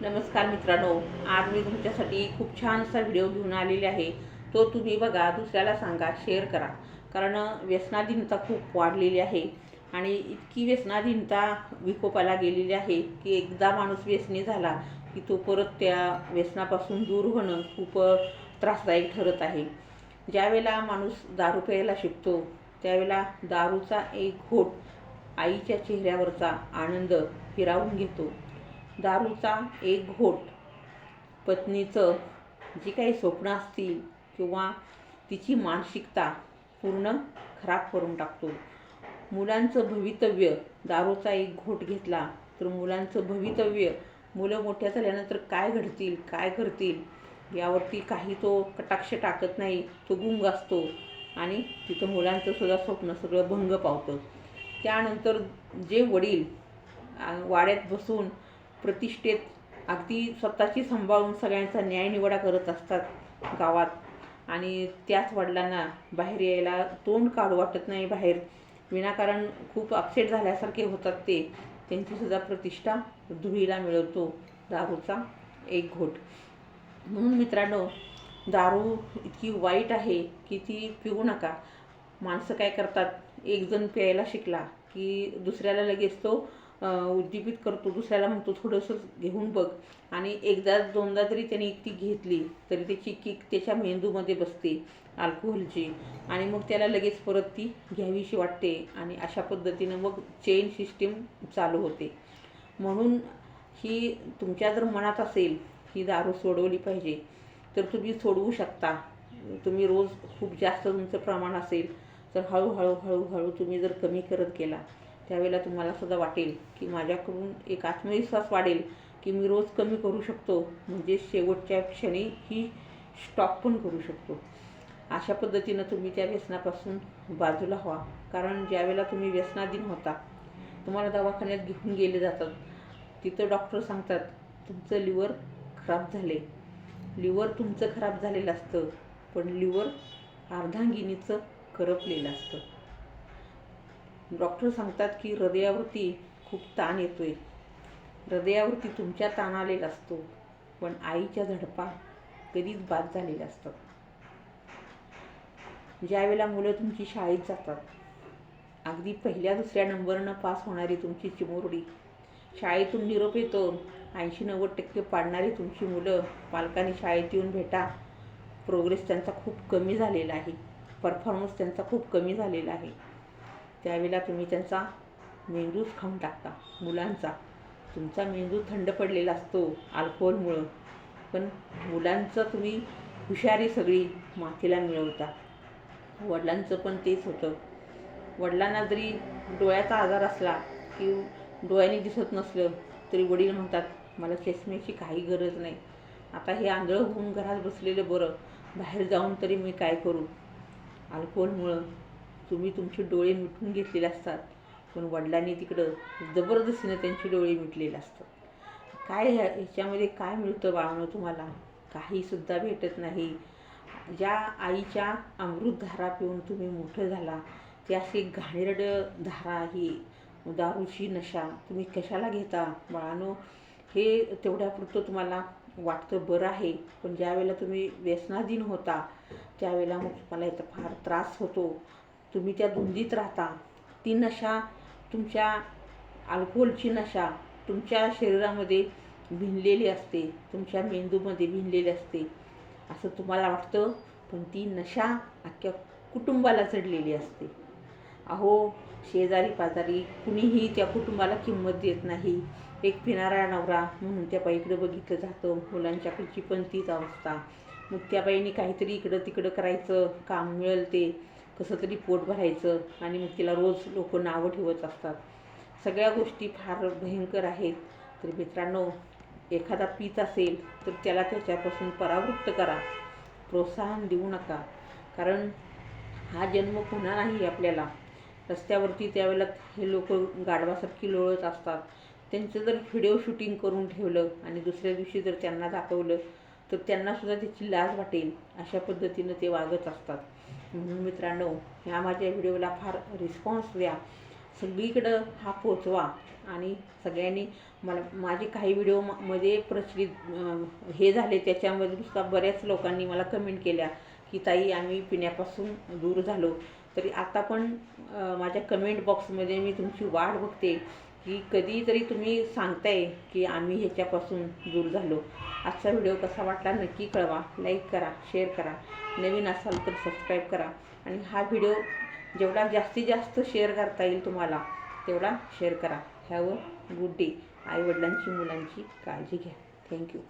नमस्कार मित्रांनो आज मी तुमच्यासाठी खूप छान असा व्हिडिओ घेऊन आलेला आहे. तो तुम्ही बघा दुसऱ्याला सांगा शेअर करा. कारण व्यसनाधीनता खूप वाढलेली आहे आणि इतकी व्यसनाधीनता विकोपाला गेलेली आहे की एकदा माणूस व्यसनी झाला की तो परत त्या व्यसनापासून दूर होणं खूप त्रासदायक ठरत आहे. ज्यावेळेला माणूस दारू प्यायला शिकतो त्यावेळेला दारूचा एक घोट आईच्या चेहऱ्यावरचा आनंद हिरावून घेतो. दारूचा एक घोट. पत्नीचं जी काही स्वप्न असतील किंवा तिची मानसिकता पूर्ण खराब करून टाकतो. मुलांचं भवितव्य दारूचा एक घोट घेतला तर मुलांचं भवितव्य मुलं मोठ्या झाल्यानंतर काय घडतील काय करतील यावरती काही तो कटाक्ष टाकत नाही तो गुंग असतो आणि तिथं मुलांचं सुद्धा स्वप्न सगळं भंग पावतं. त्यानंतर जे वडील वाड्यात बसून प्रतिष्ठेत अगदी स्वतःची सांभाळून सगळ्यांचा न्यायनिवाडा करत असतात गावात. आणि त्याच वडिलांना बाहेर यायला तोंड काढू वाटत नाही बाहेर. विनाकारण खूप अपसेट झाल्यासारखे होतात ते. त्यांचीसुद्धा प्रतिष्ठा धुळीला मिळवतो दारूचा एक घोट. म्हणून मित्रांनो दारू इतकी वाईट आहे की ती पिऊ नका. माणसं काय करतात? एकजण प्यायला शिकला की दुसऱ्याला लगेच तो उद्दीपित करतो. दुसऱ्याला म्हणतो थोडंसं घेऊन बघ. आणि एकदा दोनदा जरी त्याने ती घेतली तरी त्याची किक त्याच्या मेंदूमध्ये बसते अल्कोहोलची. आणि मग त्याला लगेच परत ती घ्यावीशी वाटते आणि अशा पद्धतीनं मग चेन सिस्टीम चालू होते. म्हणून ही तुमच्या जर मनात असेल ही दारू सोडवली पाहिजे तर तुम्ही सोडवू शकता. तुम्ही रोज खूप जास्त तुमचं प्रमाण असेल तर हळूहळू हळूहळू तुम्ही जर कमी करत गेला त्यावेळेला तुम्हाला सुद्धा वाटेल की माझ्याकडून एक आत्मविश्वास वाढेल की मी रोज कमी करू शकतो. म्हणजे शेवटच्या क्षणी ही स्टॉप पण करू शकतो. अशा पद्धतीनं तुम्ही त्या व्यसनापासून बाजूला व्हा. कारण ज्यावेळेला तुम्ही व्यसनाधीन होता तुम्हाला दवाखान्यात घेऊन गेले जातात. तिथं डॉक्टर सांगतात तुमचं लिव्हर खराब झाले लिव्हर तुमचं खराब झालेलं असतं पण लिव्हर अर्धांगिनीचं करपलेलं असतं. डॉक्टर सांगतात की हृदयावरती खूप ताण येतोय. हृदयावरती तुमच्या ताण आलेला असतो पण आईच्या झडपा कधीच बाद झालेल्या असतात. ज्यावेळेला मुलं तुमची शाळेत जातात अगदी पहिल्या दुसऱ्या नंबरनं पास होणारी तुमची चिमुरडी शाळेतून निरोप येतो ऐंशी नव्वद टक्के पाडणारी तुमची मुलं पालकांनी शाळेत येऊन भेटा. प्रोग्रेस त्यांचा खूप कमी झालेला आहे. परफॉर्मन्स त्यांचा खूप कमी झालेला आहे. त्यावेळेला तुम्ही त्यांचा मेंदूच खाऊन टाकता. मुलांचा. तुमचा मेंदू थंड पडलेला असतो अल्कोहोलमुळं. पण मुलांचं तुम्ही हुशारी सगळी मातीला मिळवता. वडिलांचं पण तेच होतं. वडिलांना जरी डोळ्याचा आजार असला की डोळ्याने दिसत नसलं तरी वडील म्हणतात मला चष्म्याची काही गरज नाही. आता हे आंधळं होऊन घरात बसलेलं बरं. बाहेर जाऊन तरी मी काय करू? अल्कोहोलमुळं. तुम्ही तुमचे डोळे मिटून घेतलेले असतात. पण वडिलांनी तिकडं जबरदस्तीनं त्यांचे डोळे मिटलेले असतात. काय ह्या ह्याच्यामध्ये काय मिळतं बाळानं तुम्हाला? काहीसुद्धा भेटत नाही. ज्या आईच्या अमृतधारा पिऊन तुम्ही मोठं झाला ती अशी घाणेरड धारा ही दारूची नशा तुम्ही कशाला घेता बाळानो? हे तेवढ्यापुरतं तुम्हाला वाटतं बरं आहे. पण ज्यावेळेला तुम्ही व्यसनाधीन होता त्यावेळेला मग तुम्हाला याचा फार त्रास होतो. तुम्ही त्या धुंदीत राहता ती नशा तुमच्या अल्कोहोलची नशा तुमच्या शरीरामध्ये भिनलेली असते तुमच्या मेंदूमध्ये भिनलेली असते. असं तुम्हाला वाटतं पण ती नशा अख्ख्या कुटुंबाला चढलेली असते. अहो शेजारी पाजारी कुणीही त्या कुटुंबाला किंमत देत नाही. एक पिणारा नवरा म्हणून त्या बाईकडं बघितलं जातं मुलांच्याकडची पण तीच अवस्था. मग त्या बाईने काहीतरी इकडं तिकडं करायचं काम मिळेल ते. कसं तरी पोट भरायचं आणि मग तिला रोज लोक नावं ठेवत असतात. सगळ्या गोष्टी फार भयंकर आहेत. तर मित्रांनो एखादा पीत असेल तर त्याला त्याच्यापासून परावृत्त करा. प्रोत्साहन देऊ नका. कारण हा जन्म पुन्हा नाही आपल्याला. रस्त्यावरती त्यावेळेला हे लोक गाढवासारखी लोळत असतात. त्यांचं जर व्हिडिओ शूटिंग करून ठेवलं आणि दुसऱ्या दिवशी जर त्यांना दाखवलं तर त्यांनासुद्धा त्याची लाज वाटेल. अशा पद्धतीनं ते वागत असतात. म्हणून मित्रांनो ह्या माझ्या व्हिडिओला फार रिस्पॉन्स द्या. सगळीकडं हा पोचवा आणि सगळ्यांनी मला माझे काही व्हिडिओ म- मध्ये प्रचलित हे झाले त्याच्यामध्ये सुद्धा बऱ्याच लोकांनी मला कमेंट केल्या की ताई आम्ही पिण्यापासून दूर झालो. तरी आता पण माझ्या कमेंट बॉक्समध्ये मी तुमची वाट बघते. की कधीतरी तुम्ही सांगताय की आम्ही ह्याच्यापासून दूर झालो. आजचा व्हिडिओ कसा वाटला नक्की कळवा. लाईक करा शेअर करा. नवीन असाल तर सबस्क्राईब करा. आणि हा व्हिडिओ जेवढा जास्तीत जास्त शेअर करता येईल तुम्हाला तेवढा शेअर करा. ह्यावर गुड डे. आईवडिलांची मुलांची काळजी घ्या. थँक्यू